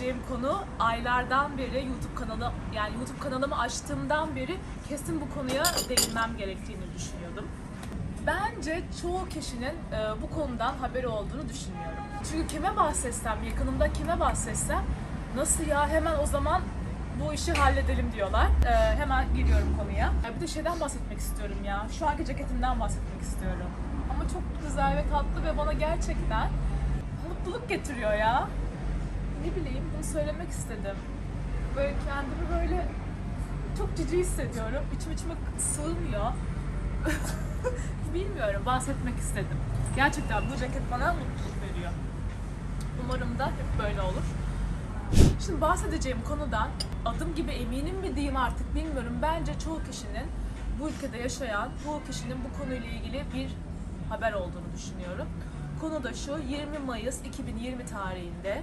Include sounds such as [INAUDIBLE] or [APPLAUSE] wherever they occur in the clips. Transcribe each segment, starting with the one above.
bu konu. Aylardan beri YouTube kanalı yani YouTube kanalımı açtığımdan beri kesin bu konuya değinmem gerektiğini düşünüyordum. Bence çoğu kişinin e, bu konudan haberi olduğunu düşünmüyorum. Çünkü kime bahsetsem, yakınımda kime bahsetsem nasıl ya hemen o zaman bu işi halledelim diyorlar. E, hemen giriyorum konuya. Ya bir de şeyden bahsetmek istiyorum ya. Şu anki ceketimden bahsetmek istiyorum. Ama çok güzel ve tatlı ve bana gerçekten mutluluk getiriyor ya. Ne bileyim bunu söylemek istedim. Böyle kendimi böyle çok cici hissediyorum. İçim içime sığmıyor. [LAUGHS] Bilmiyorum bahsetmek istedim. Gerçekten bu ceket bana mutluluk veriyor. Umarım da hep böyle olur. Şimdi bahsedeceğim konudan adım gibi eminim mi diyeyim artık bilmiyorum. Bence çoğu kişinin bu ülkede yaşayan çoğu kişinin bu konuyla ilgili bir haber olduğunu düşünüyorum. Konu da şu 20 Mayıs 2020 tarihinde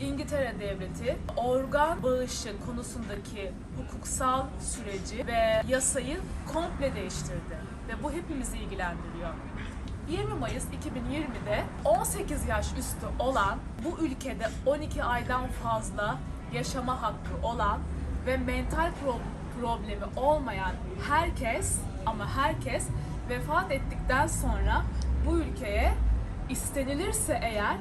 İngiltere Devleti organ bağışı konusundaki hukuksal süreci ve yasayı komple değiştirdi. Ve bu hepimizi ilgilendiriyor. 20 Mayıs 2020'de 18 yaş üstü olan, bu ülkede 12 aydan fazla yaşama hakkı olan ve mental pro- problemi olmayan herkes ama herkes vefat ettikten sonra bu ülkeye istenilirse eğer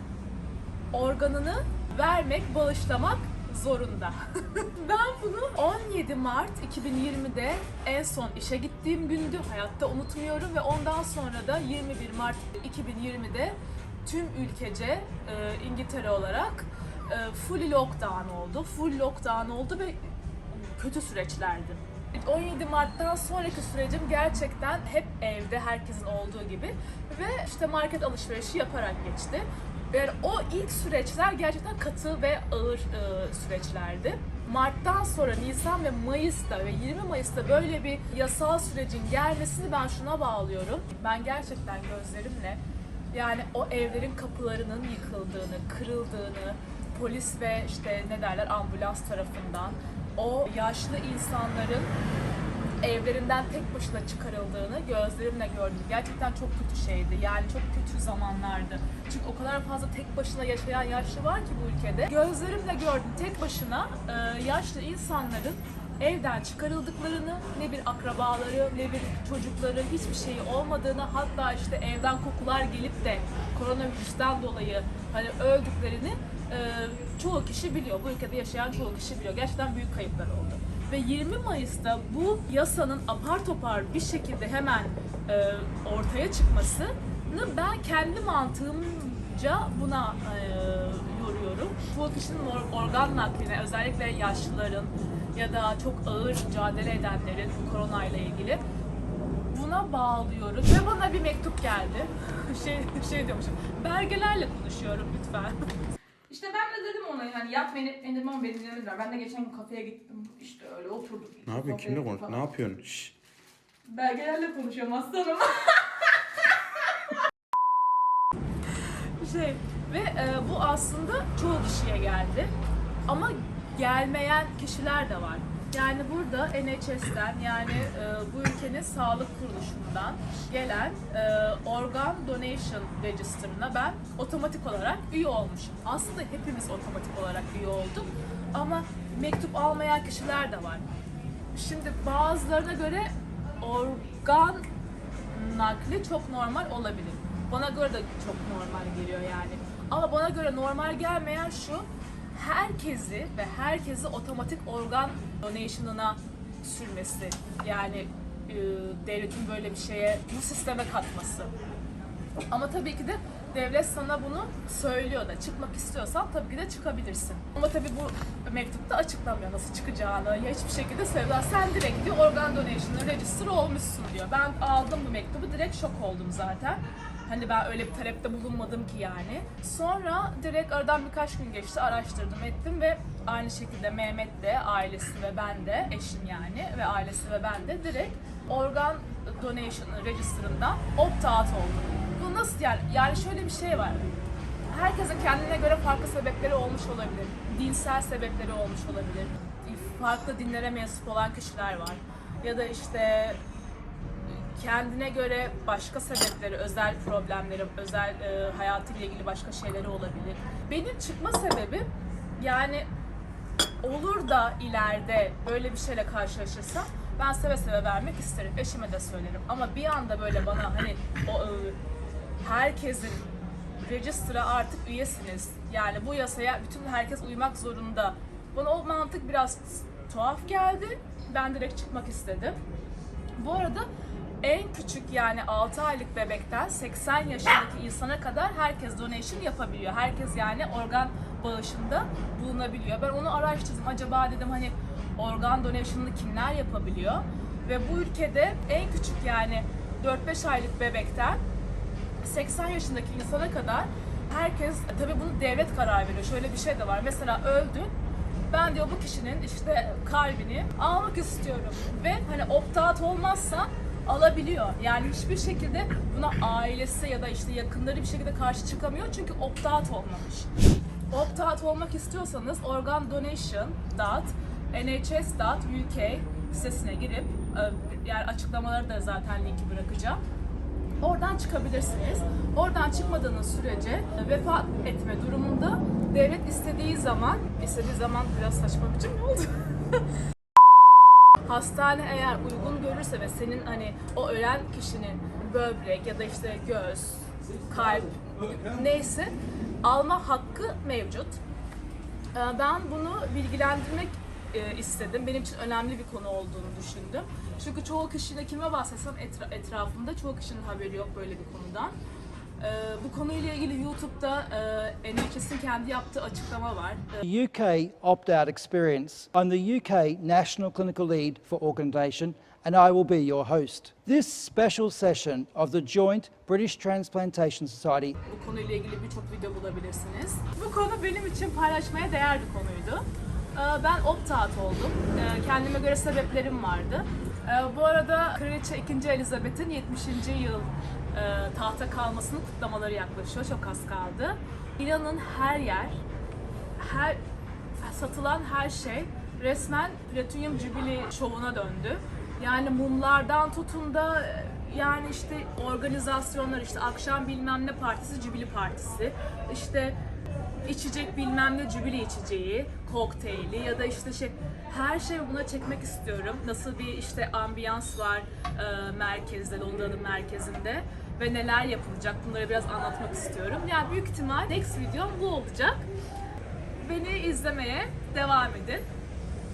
organını vermek, bağışlamak zorunda. [LAUGHS] ben bunu 17 Mart 2020'de en son işe gittiğim gündü. Hayatta unutmuyorum ve ondan sonra da 21 Mart 2020'de tüm ülkece e, İngiltere olarak e, full lockdown oldu. Full lockdown oldu ve kötü süreçlerdi. 17 Mart'tan sonraki sürecim gerçekten hep evde herkesin olduğu gibi ve işte market alışverişi yaparak geçti. Yani o ilk süreçler gerçekten katı ve ağır e, süreçlerdi. Mart'tan sonra Nisan ve Mayıs'ta ve 20 Mayıs'ta böyle bir yasal sürecin gelmesini ben şuna bağlıyorum. Ben gerçekten gözlerimle yani o evlerin kapılarının yıkıldığını, kırıldığını, polis ve işte ne derler ambulans tarafından o yaşlı insanların evlerinden tek başına çıkarıldığını gözlerimle gördüm. Gerçekten çok kötü şeydi. Yani çok kötü zamanlardı. Çünkü o kadar fazla tek başına yaşayan yaşlı var ki bu ülkede. Gözlerimle gördüm tek başına e, yaşlı insanların evden çıkarıldıklarını, ne bir akrabaları, ne bir çocukları, hiçbir şeyi olmadığını, hatta işte evden kokular gelip de koronavirüsten dolayı hani öldüklerini e, çoğu kişi biliyor. Bu ülkede yaşayan çoğu kişi biliyor. Gerçekten büyük kayıplar oldu. Ve 20 Mayıs'ta bu yasanın apar topar bir şekilde hemen e, ortaya çıkmasını ben kendi mantığımca buna e, yoruyorum. Çoğu kişinin or- organ nakline özellikle yaşlıların ya da çok ağır mücadele edenlerin koronayla ilgili buna bağlıyorum. Ve bana bir mektup geldi. [LAUGHS] şey şey diyormuşum. Belgelerle konuşuyorum lütfen. [LAUGHS] İşte ben de dedim ona yani yat beni endirme ama beni dinlemediler. Ben de geçen gün kafeye gittim. İşte öyle oturduk. Ne yapıyorsun? Kimle konuş? Ne yapıyorsun? Şşş. Belgelerle konuşuyorum aslanım. [LAUGHS] şey ve e, bu aslında çoğu kişiye geldi. Ama gelmeyen kişiler de var. Yani burada NHS'ten yani e, bu ülkenin sağlık kuruluşundan gelen e, organ donation register'ına ben otomatik olarak üye olmuşum. Aslında hepimiz otomatik olarak üye olduk ama mektup almayan kişiler de var. Şimdi bazılarına göre organ nakli çok normal olabilir. Bana göre de çok normal geliyor yani. Ama bana göre normal gelmeyen şu, herkesi ve herkesi otomatik organ donation'ına sürmesi. Yani e, devletin böyle bir şeye, bu sisteme katması. Ama tabii ki de devlet sana bunu söylüyor da çıkmak istiyorsan tabii ki de çıkabilirsin. Ama tabii bu mektupta açıklamıyor nasıl çıkacağını ya hiçbir şekilde söylüyor. Sen direkt diyor organ donation'a register olmuşsun diyor. Ben aldım bu mektubu direkt şok oldum zaten. Hani ben öyle bir talepte bulunmadım ki yani. Sonra direkt aradan birkaç gün geçti araştırdım ettim ve aynı şekilde Mehmet de ailesi ve ben de eşim yani ve ailesi ve ben de direkt organ donation register'ından opt-out oldum. Bu nasıl yani? Yani şöyle bir şey var. Herkesin kendine göre farklı sebepleri olmuş olabilir. Dinsel sebepleri olmuş olabilir. Farklı dinlere mensup olan kişiler var. Ya da işte kendine göre başka sebepleri, özel problemleri, özel e, hayatıyla ilgili başka şeyleri olabilir. Benim çıkma sebebim yani olur da ileride böyle bir şeyle karşılaşırsam ben seve seve vermek isterim. Eşime de söylerim. Ama bir anda böyle bana hani o e, herkesin register'a artık üyesiniz. Yani bu yasaya bütün herkes uymak zorunda. Bana o mantık biraz tuhaf geldi. Ben direkt çıkmak istedim. Bu arada en küçük yani 6 aylık bebekten 80 yaşındaki insana kadar herkes donation yapabiliyor. Herkes yani organ bağışında bulunabiliyor. Ben onu araştırdım. Acaba dedim hani organ donation'ını kimler yapabiliyor? Ve bu ülkede en küçük yani 4-5 aylık bebekten 80 yaşındaki insana kadar herkes tabii bunu devlet karar veriyor. Şöyle bir şey de var. Mesela öldü. Ben diyor bu kişinin işte kalbini almak istiyorum ve hani opt-out olmazsa alabiliyor. Yani hiçbir şekilde buna ailesi ya da işte yakınları bir şekilde karşı çıkamıyor çünkü opt-out olmamış. Opt-out olmak istiyorsanız organdonation.nhs.uk sitesine girip e, yani açıklamaları da zaten linki bırakacağım. Oradan çıkabilirsiniz. Oradan çıkmadığınız sürece vefat etme durumunda devlet istediği zaman, istediği zaman biraz saçma bir cümle oldu. [LAUGHS] Hastane eğer uygun görürse ve senin hani o ölen kişinin böbrek ya da işte göz, kalp neyse alma hakkı mevcut. Ee, Ben bunu bilgilendirmek e, istedim. Benim için önemli bir konu olduğunu düşündüm. Çünkü çoğu kişinin kime bahsetsem etra- etrafımda çoğu kişinin haberi yok böyle bir konudan. Ee, Bu konuyla ilgili YouTube'da e, NHS'in kendi yaptığı açıklama var. Ee, UK opt out experience. I'm the UK National Clinical Lead for Organ Donation, and I will be your host. This special session of the joint British Transplantation Society Bu konuyla ilgili birçok video bulabilirsiniz. Bu konu benim için paylaşmaya değer bir konuydu. Ee, Ben opt-out oldum. Ee, Kendime göre sebeplerim vardı. Ee, Bu arada Kraliçe 2. Elizabeth'in 70. yıl e, tahta kalmasının kutlamaları yaklaşıyor. Çok az kaldı. İnanın her yer, her satılan her şey resmen Platinum Jubilee şovuna döndü. Yani mumlardan tutun da e, yani işte organizasyonlar işte akşam bilmem ne partisi Jubilee partisi işte içecek bilmem ne Jubilee içeceği, kokteyli ya da işte şey her şeyi buna çekmek istiyorum. Nasıl bir işte ambiyans var e, merkezde, Londra'nın merkezinde ve neler yapılacak bunları biraz anlatmak istiyorum. Yani büyük ihtimal next videom bu olacak. Beni izlemeye devam edin.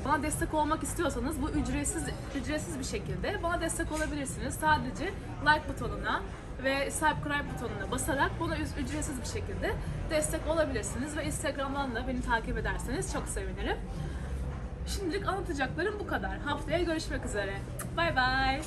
Bana destek olmak istiyorsanız bu ücretsiz ücretsiz bir şekilde bana destek olabilirsiniz. Sadece like butonuna ve subscribe butonuna basarak bana ücretsiz bir şekilde destek olabilirsiniz ve Instagram'dan da beni takip ederseniz çok sevinirim. Şimdilik anlatacaklarım bu kadar. Haftaya görüşmek üzere. Bay bay.